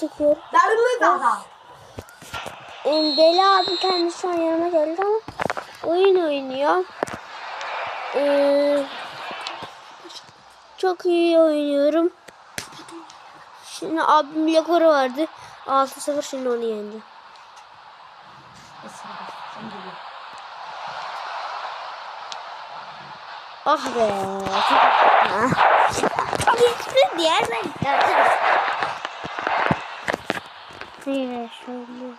çekiyorum. Darlık adam. Ee, Deli abi kendisi şu an yanıma geldi ama oyun oynuyor. Ee, çok iyi oynuyorum. Şimdi abim rekoru vardı. 6-0 şimdi onu yendi. Ah be. Diğer ben Yine şöyle.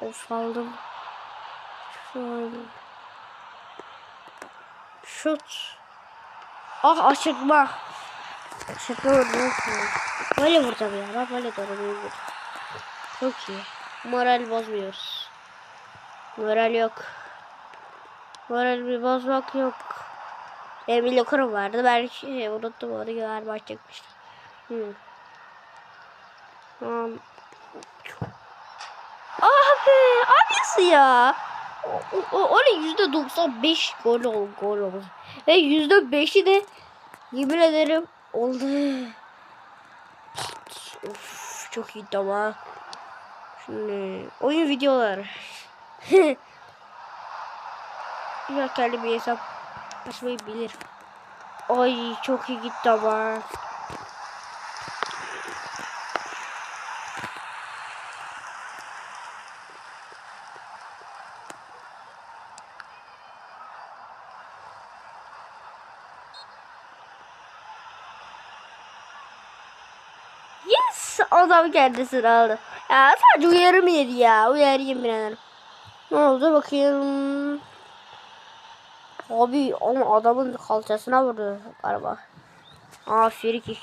Of aldım. Şöyle. Şut. Ah aşırtma. Aşırtma vurdum. Böyle vuracağım ya. Bak böyle doğru Çok iyi. Moral bozmuyoruz. Moral yok. Moral bir bozmak yok. Benim bir lokarım vardı. Ben şey, unuttum onu galiba çekmiştim. Hmm. Abi, abisi ya. O, o, yüzde 95 gol ol, gol oldu. Ve yüzde beşi de yemin ederim oldu. Of, çok iyi ama. Şimdi oyun videoları. Ya kendi bir hesap açmayı bilir. Ay çok iyi gitti ama. Yes! Adam kendisini aldı. Ya sadece uyarım yedi ya. Uyarayım birader. Ne oldu bakayım. Abi ama adamın kalçasına vurdu galiba. Aa ver.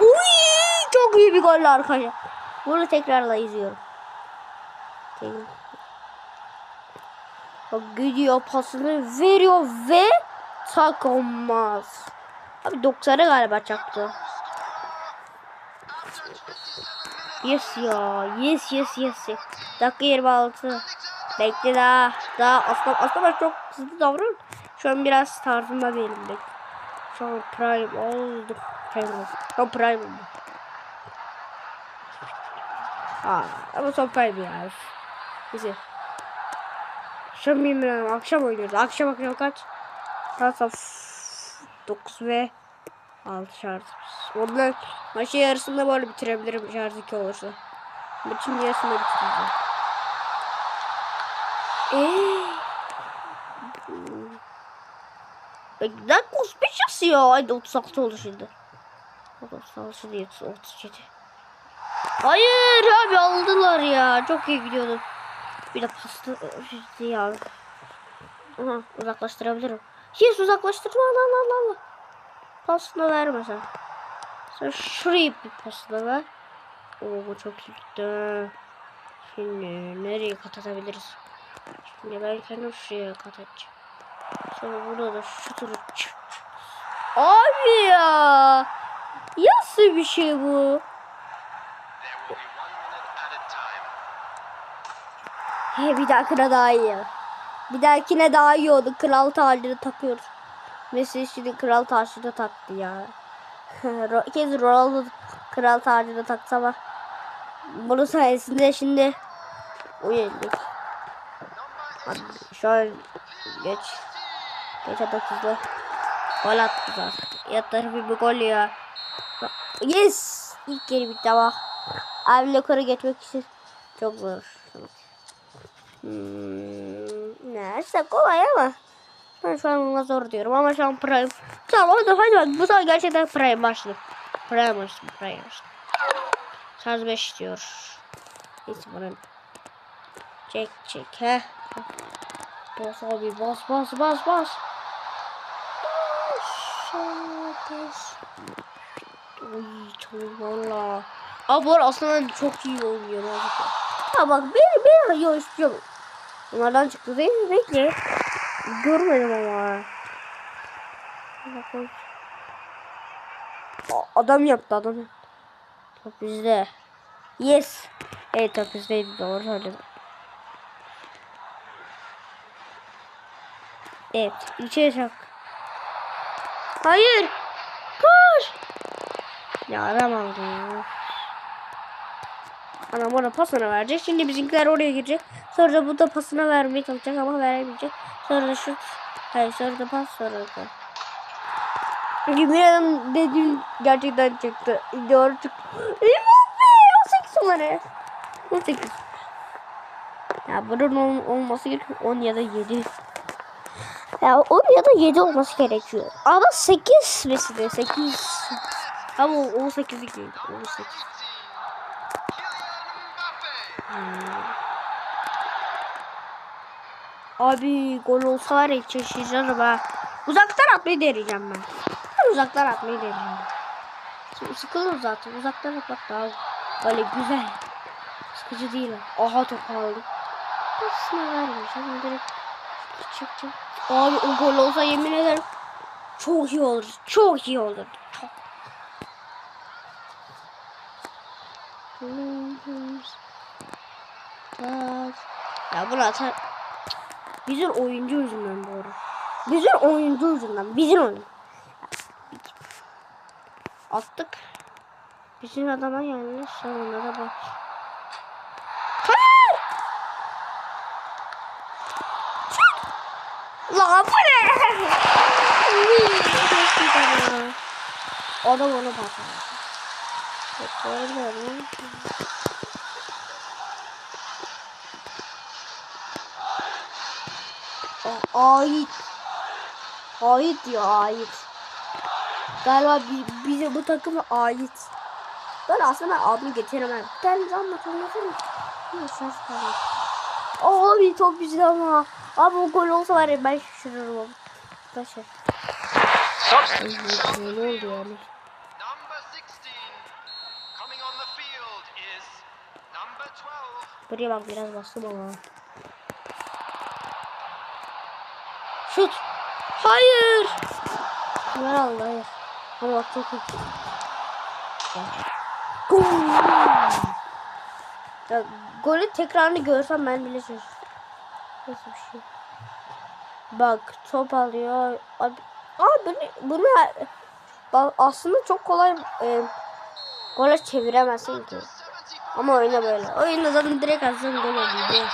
Uy, çok iyi bir gol arkadaşlar. Bunu tekrarla izliyorum. Tekrar. Bak gidiyor pasını veriyor ve takılmaz. Abi 90'a galiba çaktı. Yes ya. Yes yes yes. Dakika 26. Bekle daha. Daha aslında aslında ben çok hızlı davran. Şu an biraz tarzımda değilim bek. Şu an prime oldu. Prime oldu. Şu an prime oldu. Aa, ama son prime ya. Şu an bilmiyorum. Akşam oynuyoruz. Akşam akşam kaç? Saat 9 ve 6 şarjımız. Ondan maçı yarısında böyle bitirebilirim şarj 2 olursa. Maçın yarısında bitireceğim. Eee. Bekler 35 yazıyor. Ay 36 oldu şimdi. 36 değil 37. Hayır abi aldılar ya. Çok iyi gidiyordu. Bir de pasta ya. Aha, uzaklaştırabilirim. Yes uzaklaştırma Allah Allah Allah Allah. Pasını verme sen. Sen şurayı bir pasını ver. Oo çok gitti. Şimdi nereye kat atabiliriz? Şimdi ben kendim şuraya kat atacağım. Sonra burada da şu turu. Abi ya. Nasıl bir şey bu? Bir dahakine daha iyi. Bir dahakine daha iyi oldu. Kral tacını takıyoruz. Messi şimdi kral tacını taktı ya. Kez Ronaldo kral tacını taktı ama bunun sayesinde şimdi uyandık. Şu an geç. Geç atak hızlı. Gol attı zaten. Ya tarafı bir gol ya. Yes! İlk geri bitti ama. Abi Lokar'a geçmek için çok zor. Hmm, neyse kolay ama. Ben şu an ona zor diyorum ama şu an prime. Tamam hadi hadi bak bu sefer gerçekten prime başladı. Prime başladı prime başladı. Şarj 5 diyor. Neyse bunu. Çek çek he. Bas abi bas bas bas bas. Bas. Uy çok valla. Abi bu aslında çok iyi oynuyorum. Ha bak beni beni yo istiyorum. Bunlardan çıktı değil mi? Bekle. Görmedim ama. Bak, Aa, Adam yaptı adam. Top bizde. Yes. Evet takızdaydı doğru söyledim. Evet içeri çak. Hayır. Koş. Ya aramadı ya. Anam ona pasını verecek. Şimdi bizimkiler oraya girecek. Sonra da bu da pasını vermeye çalışacak ama veremeyecek. Sonra da şut. Hayır sonra da pas sonra da. Ederim dediğim gerçekten çıktı. Doğru çıktı. Mbappe 18 numara. 18. Ya bunun ol- olması gerekiyor 10 ya da 7. Ya 10 ya da 7 olması gerekiyor. Ama 8 mesela 8. Ama o 18'lik değil. 18. Abi gol olsa var ya şaşırırım ha. Uzaktan atmayı deneyeceğim ben. Ben uzaktan atmayı deneyeceğim. Şimdi sıkılır zaten. Uzaktan atmak daha böyle güzel. Sıkıcı değil. ha. Aha top aldım. Pasını vermiş. Ama direkt çık çık. Abi o gol olsa yemin ederim çok iyi olur. Çok iyi olur. Çok. Ya bunu atar. Bizim oyuncu yüzünden doğru. Bizim oyuncu yüzünden. Bizim oyun. Attık. Bizim adama yani sonunda da bak. Hayır! La bu ne? Adam onu patladı. Böyle mi? A- Ait. Ait diyor ait. Galiba bi- bize bu takıma ait. Ben aslında ben adını getiremem. Ben anlatalım. Nasıl falan. Abi çok güzel ama. Abi o gol olsa var ya ben şaşırırım. Substitution. Ne oldu yani? Number 16 coming on the field is number 12. Buraya bak biraz bastım ama. Şut. Hayır. Ver aldı hayır. Ama çok iyi. Gol. Ya, golü tekrarını görsem ben bile şaşırırım. Nasıl bir şey? Bak top alıyor. Abi, abi bunu, bunu aslında çok kolay e, gole çeviremezsin ki. 74. Ama oyna böyle. Oyunda zaten direkt atsan gol oluyor.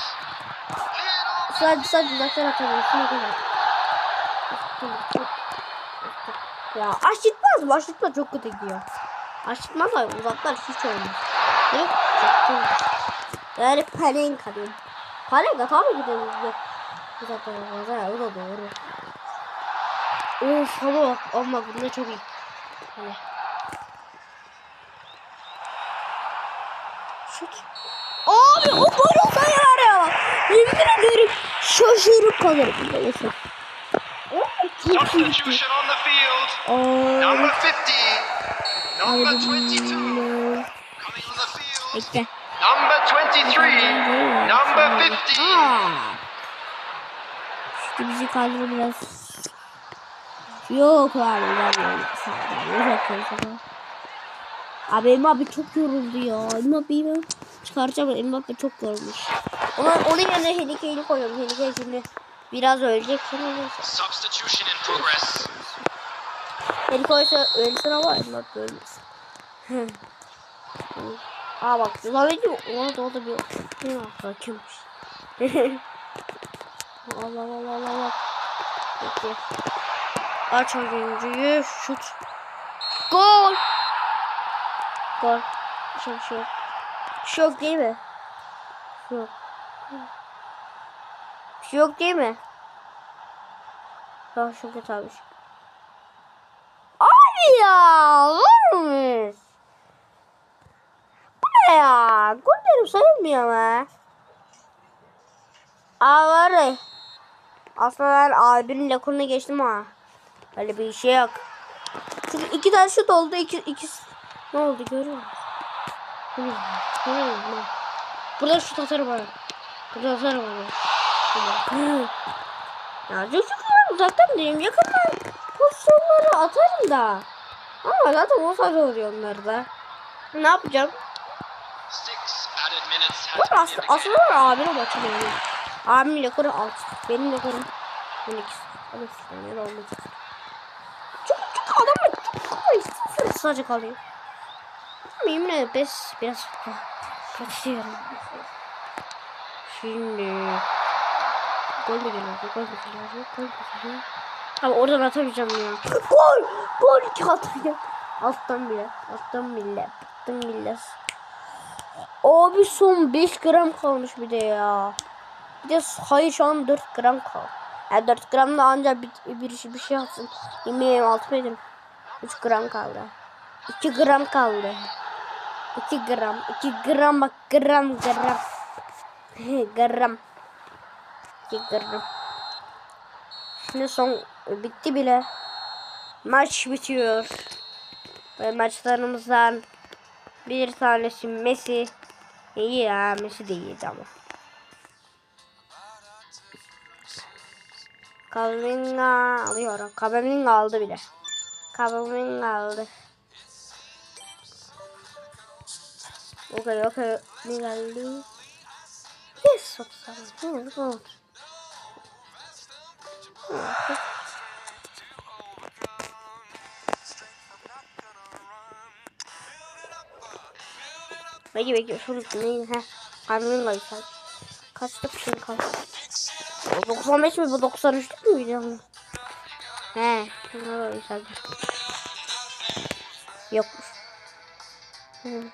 Sadece sadece uzaktan atabiliyorsun o kadar. Ya aşıtmaz mı? Aşıtma çok kötü gidiyor. Aşıtma da uzaktan hiç olmaz. Direkt uzaktan. Yani palenka diyeyim. Palenka tabii ki de uzak. Uzaktan olmaz ha o da doğru. Of ama bak ama bunda çok iyi. Hani. Şut. Abi o gol olsa var ya. Yemin ederim şaşırıp kalırım. Neyse. Substitution on the field. Aa, Number 50. Number abi 22 bilmiyorum. coming on the field. Number 23. Number 15. Aa. İşte bizi kaldırır biraz. Yok abi ben konuşalım. Abi Mbappe çok yoruldu ya. Mbappe'yi ben çıkaracağım. Mbappe çok yorulmuş. Ama onun yerine Henrique'yi koyuyorum. Henrique şimdi biraz ölecek. Şimdi neyse. Substitution in progress. Henrique ise ölsün ama Mbappe ölmesin. Aa bak Zaleci ona da o da bir hakimmiş. Allah Allah Allah Allah. Peki. Aç oyuncuyu şut. Gol. Gol. Bir şey yok değil mi? Yok. Bir şey yok değil mi? Ah çok kötü abi. Ya var mı? Bu ne ya? Gollerim sayılmıyor ama. Aa var ya. Aslında ben abinin lakonuna geçtim ha. Öyle bir şey yok. Çünkü iki tane şut oldu. iki, iki... Ne oldu görüyor musun? Burada şut atarım bana. Burada atarım bana. Burada. ya çocuklar uzaktan diyeyim. Yakından pozisyonları atarım da. Ama zaten o sadece oluyor onlar da. Ne yapacağım? Has been aslında, aslında var abinin maçı benim. Abimin rekoru 6. Benim rekorum 12. 12 tane olmaz. Çok çok adam çok kolay. Sadece kalıyor. Ama yemin ederim biz biraz kaçıyorum. Şimdi gol mü geliyor? Gol mü geliyor? Gol mü geliyor? Ama oradan atamayacağım ya. Gol! Gol iki atıyor. Alttan bile. Alttan bile. Alttan bile. Abi son 5 gram kalmış bir de ya. Bir de hayır şu an 4 gram kaldı. Yani 4 gram da ancak bir, bir, şey- bir şey atsın. Yemeğim altı ederim. 3 gram kaldı. 2 gram kaldı. 2 gram. 2 gram bak gram gram. gram. 2 gram. Şimdi son bitti bile. Maç bitiyor. Ve maçlarımızdan bir tanesi Messi. İyi ya Messi de iyiydi ama. Kavaminga alıyorum. Kavaminga aldı bile. Kavaminga aldı. Okey okey. Ne geldi? Yes. Çok sağ ol. Bekle bekle şunu neyin he? Kalbim kaysa. Kaçta bir şey kaldı? O 95 mi bu 93 değil miydi ama? He. Var sadece. Yokmuş. Hı.